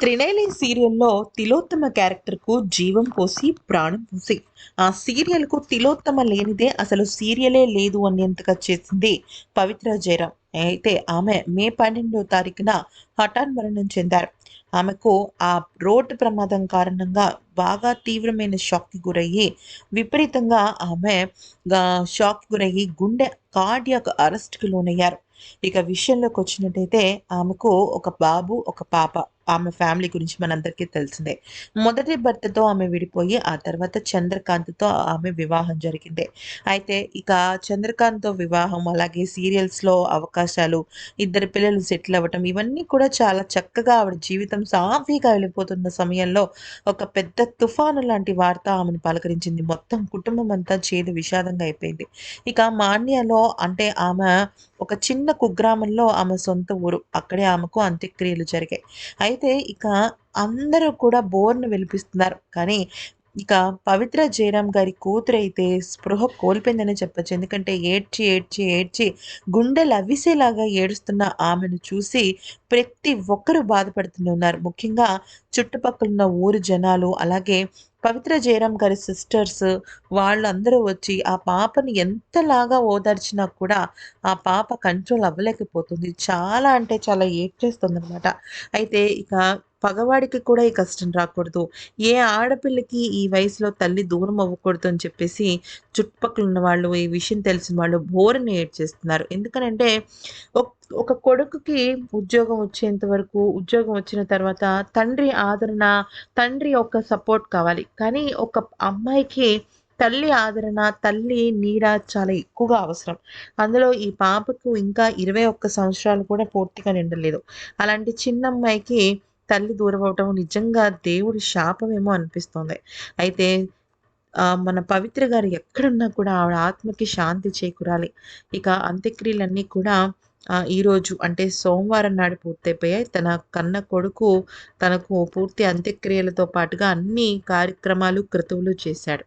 త్రినేలి సీరియల్లో తిలోత్తమ క్యారెక్టర్కు జీవం పోసి ప్రాణం పోసి ఆ సీరియల్కు తిలోత్తమ లేనిదే అసలు సీరియలే లేదు అనేంతగా చేసింది పవిత్ర జయరాం అయితే ఆమె మే పన్నెండో తారీఖున హఠాన్ మరణం చెందారు. ఆమెకు ఆ రోడ్డు ప్రమాదం కారణంగా బాగా తీవ్రమైన షాక్కి గురయ్యి విపరీతంగా ఆమె షాక్ గురయ్యి గుండె కార్డియాక్ అరెస్ట్కి లోనయ్యారు. ఇక విషయంలోకి వచ్చినట్టయితే ఆమెకు ఒక బాబు ఒక పాప. ఆమె ఫ్యామిలీ గురించి మనందరికీ తెలిసిందే. మొదటి భర్తతో ఆమె విడిపోయి ఆ తర్వాత చంద్రకాంత్తో ఆమె వివాహం జరిగింది. అయితే ఇక చంద్రకాంత్తో వివాహం అలాగే సీరియల్స్లో అవకాశాలు ఇద్దరు పిల్లలు సెటిల్ అవ్వటం ఇవన్నీ కూడా చాలా చక్కగా ఆవిడ జీవితం సాఫీగా వెళ్ళిపోతున్న సమయంలో ఒక పెద్ద తుఫాను లాంటి వార్త ఆమెను పలకరించింది. మొత్తం కుటుంబం అంతా చేదు విషాదంగా అయిపోయింది. ఇక మాన్యాలో అంటే ఆమె ఒక చిన్న కుగ్రామంలో ఆమె సొంత ఊరు. అక్కడే ఆమెకు అంత్యక్రియలు జరిగాయి. అయితే ఇక అందరూ కూడా బోర్ను వెలిపిస్తున్నారు. కానీ ఇక పవిత్ర జయరామ్ గారి కూతురు అయితే స్పృహ కోల్పోయిందని చెప్పచ్చు. ఎందుకంటే ఏడ్చి ఏడ్చి ఏడ్చి గుండెలు అవిసేలాగా ఏడుస్తున్న ఆమెను చూసి ప్రతి ఒక్కరూ బాధపడుతూనే ఉన్నారు. ముఖ్యంగా చుట్టుపక్కల ఉన్న ఊరు జనాలు అలాగే పవిత్ర జయరాం గారి సిస్టర్స్ వాళ్ళందరూ వచ్చి ఆ పాపని ఎంతలాగా ఓదార్చినా కూడా ఆ పాప కంట్రోల్ అవ్వలేకపోతుంది. చాలా అంటే చాలా ఏడ్చేస్తుంది అనమాట అయితే ఇక పగవాడికి కూడా ఈ కష్టం రాకూడదు. ఏ ఆడపిల్లకి ఈ వయసులో తల్లి దూరం అవ్వకూడదు అని చెప్పేసి చుట్టుపక్కల ఉన్న వాళ్ళు ఈ విషయం తెలిసిన వాళ్ళు బోరుని ఏడ్చేస్తున్నారు. ఎందుకనంటే ఒక కొడుకుకి ఉద్యోగం వచ్చేంత వరకు ఉద్యోగం వచ్చిన తర్వాత తండ్రి ఆదరణ తండ్రి యొక్క సపోర్ట్ కావాలి. కానీ ఒక అమ్మాయికి తల్లి ఆదరణ తల్లి నీడ చాలా ఎక్కువగా అవసరం. అందులో ఈ పాపకు ఇంకా ఇరవై ఒక్క సంవత్సరాలు కూడా పూర్తిగా నిండలేదు. అలాంటి చిన్న అమ్మాయికి తల్లి దూరం అవటం నిజంగా దేవుడి శాపమేమో అనిపిస్తుంది. అయితే మన పవిత్ర గారు ఎక్కడున్నా కూడా ఆవిడ ఆత్మకి శాంతి చేకూరాలి. ఇక అంత్యక్రియలన్నీ కూడా ఈరోజు అంటే సోమవారం నాడు పూర్తయిపోయాయి. తన కన్న కొడుకు తనకు పూర్తి అంత్యక్రియలతో పాటుగా అన్ని కార్యక్రమాలు క్రతువులు చేశాడు.